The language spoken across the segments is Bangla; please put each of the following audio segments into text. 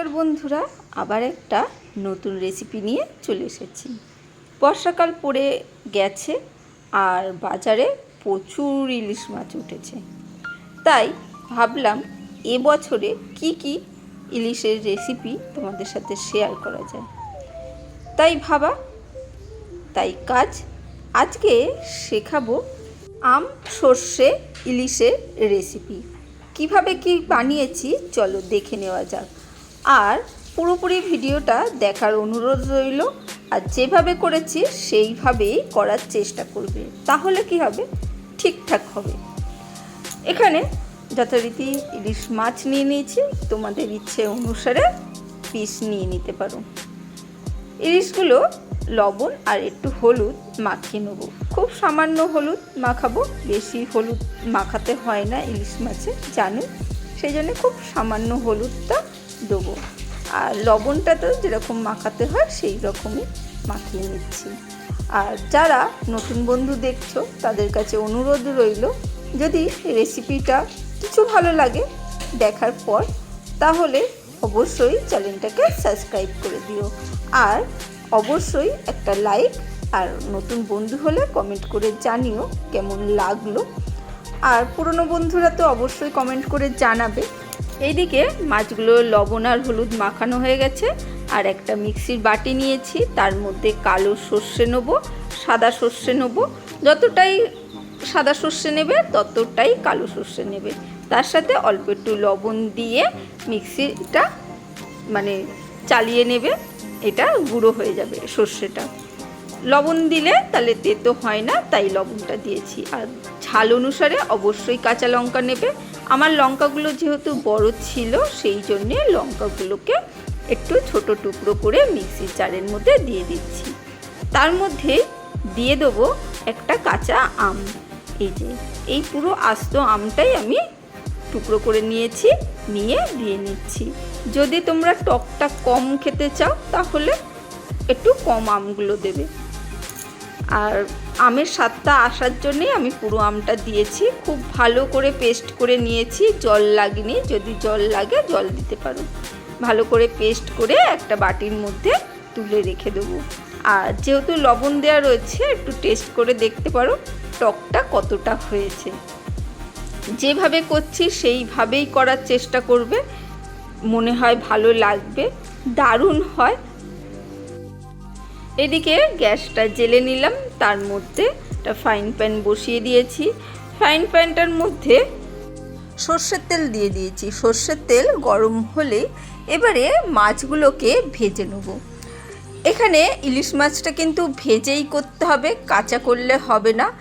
নমস্কার বন্ধুরা, আবার একটা নতুন রেসিপি নিয়ে চলে এসেছি। বর্ষাকাল পড়ে গেছে আর বাজারে প্রচুর ইলিশ মাছ উঠেছে। তাই ভাবলাম এবছরে কি কি ইলিশের রেসিপি তোমাদের সাথে শেয়ার করা যায়। তাই ভাবা, তাই কাজ, আজকে শেখাবো আম, সর্ষে, ইলিশের রেসিপি কীভাবে কি বানিয়েছি চলো দেখে নেওয়া যাক। আর পুরোপুরি ভিডিওটা দেখার অনুরোধ রইল। আর যেভাবে করেছি, সেইভাবেই করার চেষ্টা করবে। তাহলে কি হবে? ঠিকঠাক হবে। এখানে যথারীতি ইলিশ মাছ নিয়ে নিয়েছি। তোমাদের ইচ্ছে অনুসারে পিস নিয়ে নিতে পারো। ইলিশগুলো লবণ আর একটু হলুদ মাখিয়ে নেব। খুব সামান্য হলুদ মাখাবো। বেশি হলুদ মাখাতে হয় না ইলিশ মাছে, জানো। সেই জন্য খুব সামান্য হলুদটা দেবো। আর লবণটা তো যেরকম মাখাতে হয়, সেই রকমই মাখিয়ে নিচ্ছি। আর যারা নতুন বন্ধু দেখছ, তাদের কাছে অনুরোধ রইল, যদি রেসিপিটা কিছু ভালো লাগে দেখার পর, তাহলে অবশ্যই চ্যানেলটাকে সাবস্ক্রাইব করে দিও। আর অবশ্যই একটা লাইক, আর নতুন বন্ধু হলে কমেন্ট করে জানিও কেমন লাগল। আর পুরনো বন্ধুরা তো অবশ্যই কমেন্ট করে জানাবে। এইদিকে মাছগুলো লবণ আর হলুদ মাখানো হয়ে গেছে, আর একটা মিক্সির বাটি নিয়েছি, তার মধ্যে কালো সর্ষে নেব, সাদা সর্ষে নেব, যতটাই সাদা সর্ষে নেবে, ততটাই কালো সর্ষে নেবে। তার সাথে অল্প একটু লবণ দিয়ে মিক্সিটা মানে চালিয়ে নেবে, এটা গুঁড়ো হয়ে যাবে সর্ষেটা। লবণ দিলে তাহলে তেতো হয় না, তাই লবণটা দিয়েছি। আর ঝাল অনুসারে অবশ্যই কাঁচা লঙ্কা নেবে। আমার লঙ্কাগুলো যেহেতু বড় ছিল, সেই জন্যে লঙ্কাগুলোকে একটু ছোট টুকরো করে মিক্সির জারের মধ্যে দিয়ে দিচ্ছি। তার মধ্যে দিয়ে দেবো একটা কাঁচা আম। এই যে, এই পুরো আস্ত আমটাই আমি টুকরো করে নিয়েছি, নিয়ে দিয়ে নিচ্ছি। যদি তোমরা টকটা কম খেতে চাও, তাহলে একটু কম আমগুলো দেবে। আর আমের স্বাদটা আসার জন্যেই আমি পুরো আমটা দিয়েছি। খুব ভালো করে পেস্ট করে নিয়েছি। জল লাগেনি। যদি জল লাগে, জল দিতে পারো। ভালো করে পেস্ট করে একটা বাটির মধ্যে তুলে রেখে দেবো। আর যেহেতু লবণ দেওয়া রয়েছে, একটু টেস্ট করে দেখতে পারো টকটা কতটা হয়েছে। যেভাবে করছি, সেইভাবেই করার চেষ্টা করবে। মনে হয় ভালো লাগবে। দারুণ হয়। এদিকে গ্যাসটা জেলে নিলাম, তার মধ্যে একটা ফ্রাইং প্যান বসিয়ে দিয়েছি। ফ্রাইং প্যানটার মধ্যে সর্ষের তেল দিয়ে দিয়েছি। সর্ষের তেল গরম হলে এবারে মাছগুলোকে ভেজে নেব। এখানে ইলিশ মাছটা কিন্তু ভেজেই করতে হবে, কাঁচা করলে হবে না।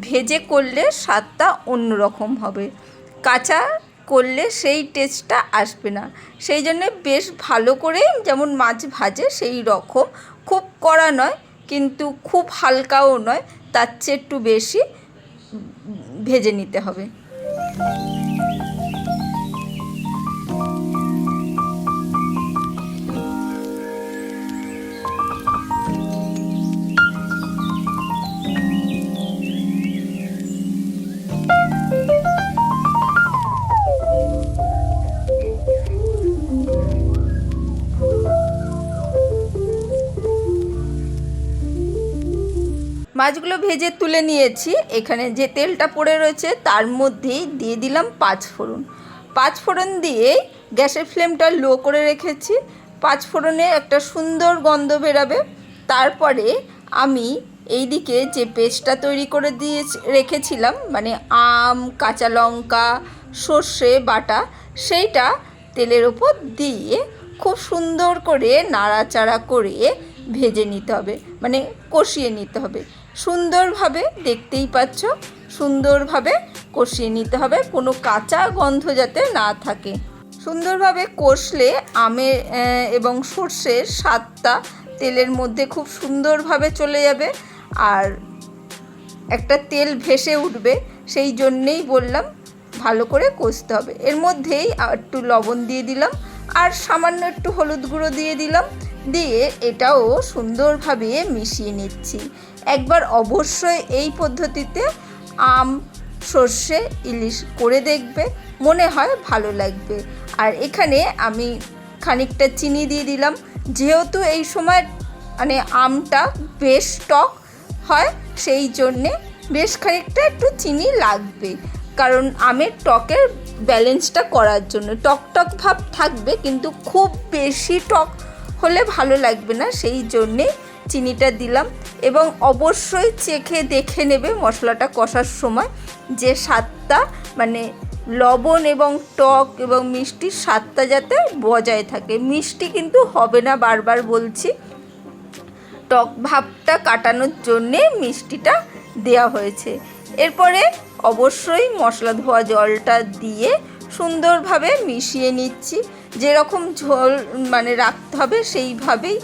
ভেজে করলে স্বাদটা অন্যরকম হবে। কাঁচা করলে সেই টেস্টটা আসবে না। সেই জন্যে বেশ ভালো করে যেমন মাছ ভাজে সেই রকম। খুব কড়া নয়, কিন্তু খুব হালকাও নয়, তার চেয়ে একটু বেশি ভেজে নিতে হবে। মাছগুলো ভেজে তুলে নিয়েছি। এখানে যে তেলটা পড়ে রয়েছে তার মধ্যেই দিয়ে দিলাম পাঁচ ফোড়ন। পাঁচ ফোড়ন দিয়ে গ্যাসের ফ্লেমটা লো করে রেখেছি। পাঁচ ফোড়নে একটা সুন্দর গন্ধ বেরাবে। তারপরে আমি এই দিকে যে পেস্টটা তৈরি করে দিয়ে রেখেছিলাম মানে আম, কাঁচা লঙ্কা, সর্ষে, বাটা, সেইটা তেলের ওপর দিয়ে খুব সুন্দর করে নাড়াচাড়া করে ভেজে নিতে হবে মানে কষিয়ে নিতে হবে। সুন্দরভাবে দেখতেই পাচ্ছ, সুন্দরভাবে কষিয়ে নিতে হবে, কোনো কাঁচা গন্ধ যাতে না থাকে। সুন্দরভাবে কষলে আমের এবং সর্ষের স্বাদটা তেলের মধ্যে খুব সুন্দরভাবে চলে যাবে আর একটা তেল ভেসে উঠবে, সেই জন্যেই বললাম ভালো করে কষতে হবে। এর মধ্যেই একটু লবণ দিয়ে দিলাম, আর সামান্য একটু হলুদ গুঁড়ো দিয়ে দিলাম। দিয়ে এটাও সুন্দরভাবে মিশিয়ে নিচ্ছি। একবার অবশ্যই এই পদ্ধতিতে আম, সর্ষে, ইলিশ করে দেখবে, মনে হয় ভালো লাগবে। আর এখানে আমি খানিকটা চিনি দিয়ে দিলাম। যেহেতু এই সময় মানে আমটা বেশ টক হয়, সেই জন্যে বেশ খানিকটা একটু চিনি লাগবে। কারণ আমের টকের ব্যালেন্সটা করার জন্য, টক টক ভাব থাকবে, কিন্তু খুব বেশি টক হলে ভালো লাগবে না, সেই জন্যে চিনিটা দিলাম এবং অবশ্যই চেখে দেখে নেবে মশলাটা কষার সময় যে স্বাদটা মানে লবণ এবং টক এবং মিষ্টির স্বাদটা যাতে বজায় থাকে। মিষ্টি কিন্তু হবে না বারবার বলছি। টক ভাবটা কাটানোর জন্যে মিষ্টিটা দেওয়া হয়েছে। এরপরে অবশ্যই মশলা ধোয়া জলটা দিয়ে সুন্দরভাবে মিশিয়ে নিচ্ছি। যেরকম ঝোল মানে রাখতে হবে, সেইভাবেই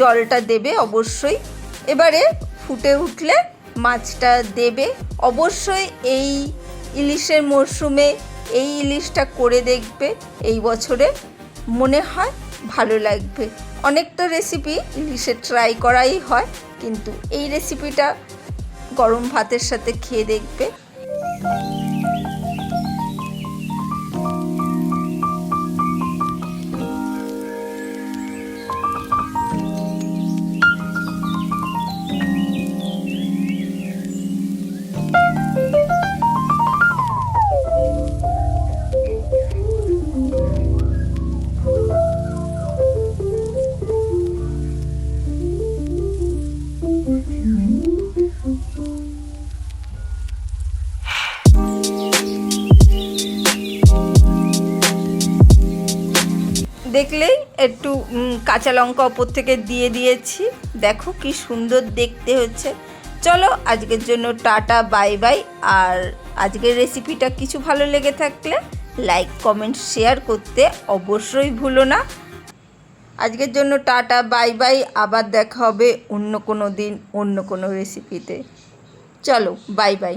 জলটা দেবে অবশ্যই। এবারে ফুটে উঠলে মাছটা দেবে। অবশ্যই এই ইলিশের মরশুমে এই ইলিশটা করে দেখবে, এই বছরে মনে হয় ভালো লাগবে। অনেক তো রেসিপি ইলিশে ট্রাই করাই হয়, কিন্তু এই রেসিপিটা গরম ভাতের সাথে খেয়ে দেখবে। দেখলেই একটু কাঁচা লঙ্কা ওপর থেকে দিয়ে দিয়েছি। দেখো কি সুন্দর দেখতে হচ্ছে। চলো আজকের জন্য টাটা, বাই বাই। আর আজকের রেসিপিটা কিছু ভালো লেগে থাকলে লাইক কমেন্ট শেয়ার করতে অবশ্যই ভুলো না। আজকের জন্য টাটা, বাই বাই। আবার দেখা হবে অন্য কোনো দিন, অন্য কোনো রেসিপিতে চলো, বাই বাই।